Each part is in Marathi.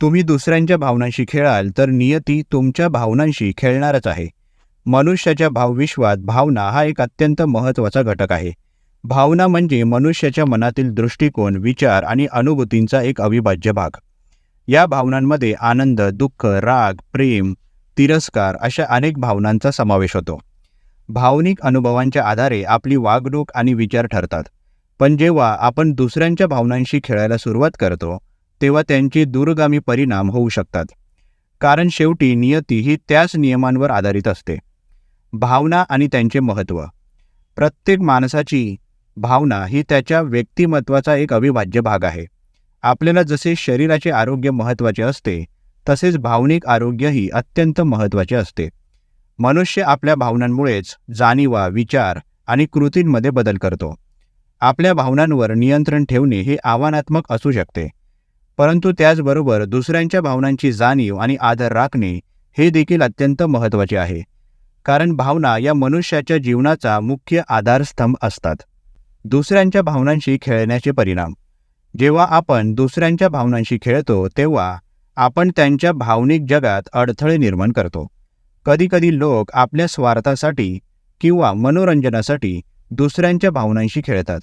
तुम्ही दुसऱ्यांच्या भावनांशी खेळाल तर नियती तुमच्या भावनांशी खेळणारच आहे. मनुष्याच्या भावविश्वात भावना हा एक अत्यंत महत्त्वाचा घटक आहे. भावना म्हणजे मनुष्याच्या मनातील दृष्टिकोन विचार आणि अनुभूतींचा एक अविभाज्य भाग. या भावनांमध्ये आनंद दुःख राग प्रेम तिरस्कार अशा अनेक भावनांचा समावेश होतो. भावनिक अनुभवांच्या आधारे आपली वागणूक आणि विचार ठरतात. पण जेव्हा आपण दुसऱ्यांच्या भावनांशी खेळायला सुरुवात करतो तेव्हा त्यांचे दूरगामी परिणाम होऊ शकतात. कारण शेवटी नियती ही त्याच नियमांवर आधारित असते. भावना आणि त्यांचे महत्त्व. प्रत्येक माणसाची भावना ही त्याच्या व्यक्तिमत्वाचा एक अविभाज्य भाग आहे. आपल्याला जसे शरीराचे आरोग्य महत्त्वाचे असते तसेच भावनिक आरोग्यही अत्यंत महत्त्वाचे असते. मनुष्य आपल्या भावनांमुळेच जाणीवा विचार आणि कृतींमध्ये बदल करतो. आपल्या भावनांवर नियंत्रण ठेवणे हे आव्हानात्मक असू शकते. परंतु त्याचबरोबर दुसऱ्यांच्या भावनांची जाणीव आणि आदर राखणे हे देखील अत्यंत महत्त्वाचे आहे. कारण भावना या मनुष्याच्या जीवनाचा मुख्य आधारस्तंभ असतात. दुसऱ्यांच्या भावनांशी खेळण्याचे परिणाम. जेव्हा आपण दुसऱ्यांच्या भावनांशी खेळतो तेव्हा आपण त्यांच्या भावनिक जगात अडथळे निर्माण करतो. कधीकधी लोक आपल्या स्वार्थासाठी किंवा मनोरंजनासाठी दुसऱ्यांच्या भावनांशी खेळतात.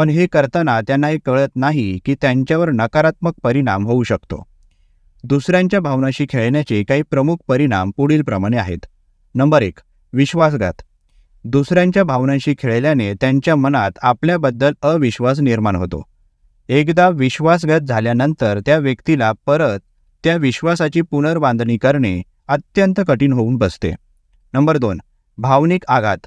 पण हे करताना त्यांना हे कळत नाही की त्यांच्यावर नकारात्मक परिणाम होऊ शकतो. दुसऱ्यांच्या भावनाशी खेळण्याचे काही प्रमुख परिणाम पुढीलप्रमाणे आहेत. नंबर एक विश्वासघात. दुसऱ्यांच्या भावनांशी खेळल्याने त्यांच्या मनात आपल्याबद्दल अविश्वास निर्माण होतो. एकदा विश्वासघात झाल्यानंतर त्या व्यक्तीला परत त्या विश्वासाची पुनर्बांधणी करणे अत्यंत कठीण होऊन बसते. नंबर दोन भावनिक आघात.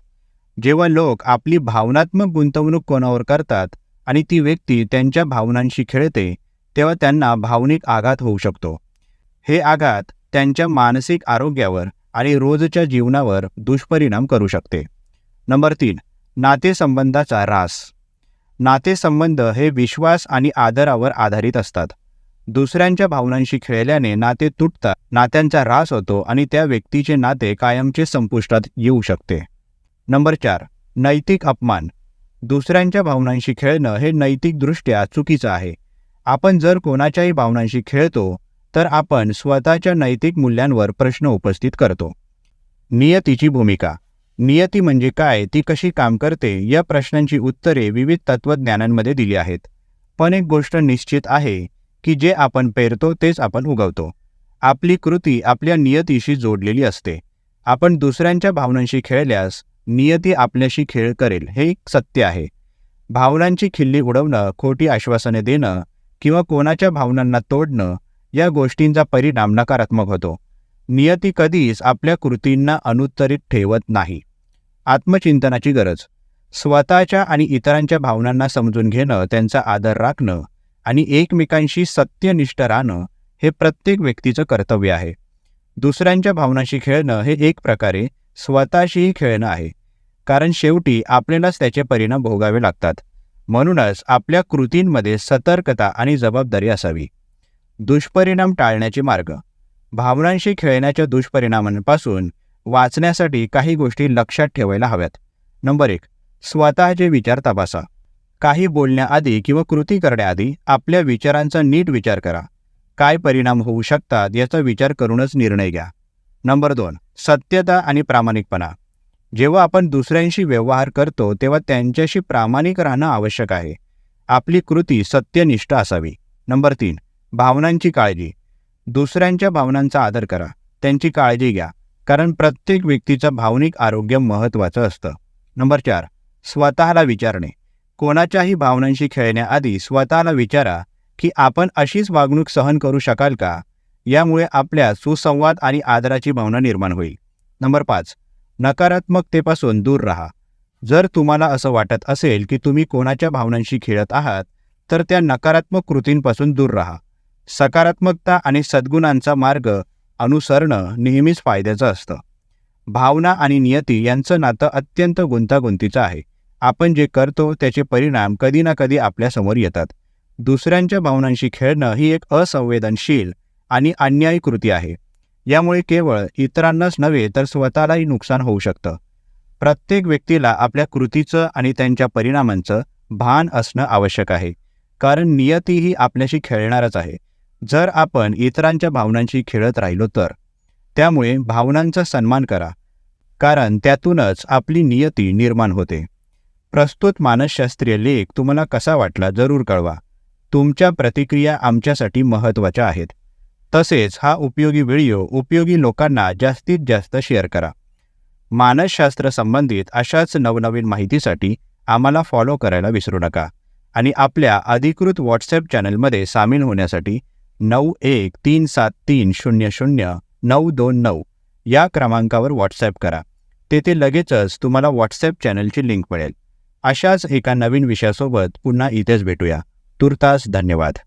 जेव्हा लोक आपली भावनात्मक गुंतवणूक कोणावर करतात आणि ती व्यक्ती त्यांच्या भावनांशी खेळते तेव्हा त्यांना भावनिक आघात होऊ शकतो. हे आघात त्यांच्या मानसिक आरोग्यावर आणि रोजच्या जीवनावर दुष्परिणाम करू शकते. नंबर तीन नातेसंबंधाचा रास नातेसंबंध हे विश्वास आणि आदरावर आधारित असतात. दुसऱ्यांच्या भावनांशी खेळल्याने नाते तुटतात नात्यांचा रास होतो आणि त्या व्यक्तीचे नाते कायमचे संपुष्टात येऊ शकते. नंबर चार नैतिक अपमान. दुसऱ्यांच्या भावनांशी खेळणं हे नैतिकदृष्ट्या चुकीचं आहे. आपण जर कोणाच्याही भावनांशी खेळतो तर आपण स्वतःच्या नैतिक मूल्यांवर प्रश्न उपस्थित करतो. नियतीची भूमिका. नियती म्हणजे काय ती कशी काम करते या प्रश्नांची उत्तरे विविध तत्त्वज्ञानांमध्ये दिली आहेत. पण एक गोष्ट निश्चित आहे की जे आपण पेरतो तेच आपण उगवतो. आपली कृती आपल्या नियतीशी जोडलेली असते. आपण दुसऱ्यांच्या भावनांशी खेळल्यास नियती आपल्याशी खेळ करेल हे एक सत्य आहे. भावनांची खिल्ली उडवणं खोटी आश्वासने देणं किंवा कोणाच्या भावनांना तोडणं या गोष्टींचा परिणाम नकारात्मक होतो. नियती कधीच आपल्या कृतींना अनुत्तरित ठेवत नाही. आत्मचिंतनाची गरज. स्वतःच्या आणि इतरांच्या भावनांना समजून घेणं त्यांचा आदर राखणं आणि एकमेकांशी सत्यनिष्ठ राहणं हे प्रत्येक व्यक्तीचं कर्तव्य आहे. दुसऱ्यांच्या भावनांशी खेळणं हे एक प्रकारे स्वतःशीही खेळणं आहे. कारण शेवटी आपल्यालाच त्याचे परिणाम भोगावे लागतात. म्हणूनच आपल्या कृतींमध्ये सतर्कता आणि जबाबदारी असावी. दुष्परिणाम टाळण्याचे मार्ग. भावनांशी खेळण्याच्या दुष्परिणामांपासून वाचण्यासाठी काही गोष्टी लक्षात ठेवायला हव्यात. नंबर एक स्वतःचे विचार तपासा. काही बोलण्याआधी किंवा कृती करण्याआधी आपल्या विचारांचा नीट विचार करा. काय परिणाम होऊ शकतात याचा विचार करूनच निर्णय घ्या. नंबर दोन सत्यता आणि प्रामाणिकपणा. जेव्हा आपण दुसऱ्यांशी व्यवहार करतो तेव्हा त्यांच्याशी प्रामाणिक राहणं आवश्यक आहे. आपली कृती सत्यनिष्ठ असावी. नंबर तीन भावनांची काळजी. दुसऱ्यांच्या भावनांचा आदर करा. त्यांची काळजी घ्या. कारण प्रत्येक व्यक्तीचं भावनिक आरोग्य महत्त्वाचं असतं. नंबर चार स्वतःला विचारणे. कोणाच्याही भावनांशी खेळण्याआधी स्वतःला विचारा की आपण अशीच वागणूक सहन करू शकाल का? यामुळे आपल्या सुसंवाद आणि आदराची भावना निर्माण होईल. नंबर पाच. नकारात्मकतेपासून दूर राहा. जर तुम्हाला असं वाटत असेल की तुम्ही कोणाच्या भावनांशी खेळत आहात तर त्या नकारात्मक कृतींपासून दूर राहा. सकारात्मकता आणि सद्गुणांचा मार्ग अनुसरणं नेहमीच फायद्याचं असतं. भावना आणि नियती यांचं नातं अत्यंत गुंतागुंतीचं आहे. आपण जे करतो त्याचे परिणाम कधी ना कधी आपल्यासमोर येतात. दुसऱ्यांच्या भावनांशी खेळणं ही एक असंवेदनशील आणि अन्यायी कृती आहे. यामुळे केवळ इतरांनाच नव्हे तर स्वतःलाही नुकसान होऊ शकतं. प्रत्येक व्यक्तीला आपल्या कृतीचं आणि त्यांच्या परिणामांचं भान असणं आवश्यक आहे. कारण नियती ही आपल्याशी खेळणारच आहे. जर आपण इतरांच्या भावनांशी खेळत राहिलो तर. त्यामुळे भावनांचा सन्मान करा. कारण त्यातूनच आपली नियती निर्माण होते. प्रस्तुत मानसशास्त्रीय लेख तुम्हाला कसा वाटला जरूर कळवा. तुमच्या प्रतिक्रिया आमच्यासाठी महत्त्वाच्या आहेत. तसेच हा उपयोगी व्हिडिओ उपयोगी लोकांना जास्तीत जास्त शेअर करा. मानसशास्त्र संबंधित अशाच नवनवीन माहितीसाठी आम्हाला फॉलो करायला विसरू नका आणि आपल्या अधिकृत व्हॉट्सॲप चॅनलमध्ये सामील होण्यासाठी नऊ एक तीन सात तीन शून्य शून्य नऊ दोन नऊ या क्रमांकावर व्हॉट्सॲप करा. तेथे लगेचच तुम्हाला व्हॉट्सॲप चॅनलची लिंक मिळेल. अशाच एका नवीन विषयासोबत पुन्हा इथेच भेटूया. तुर्तास धन्यवाद.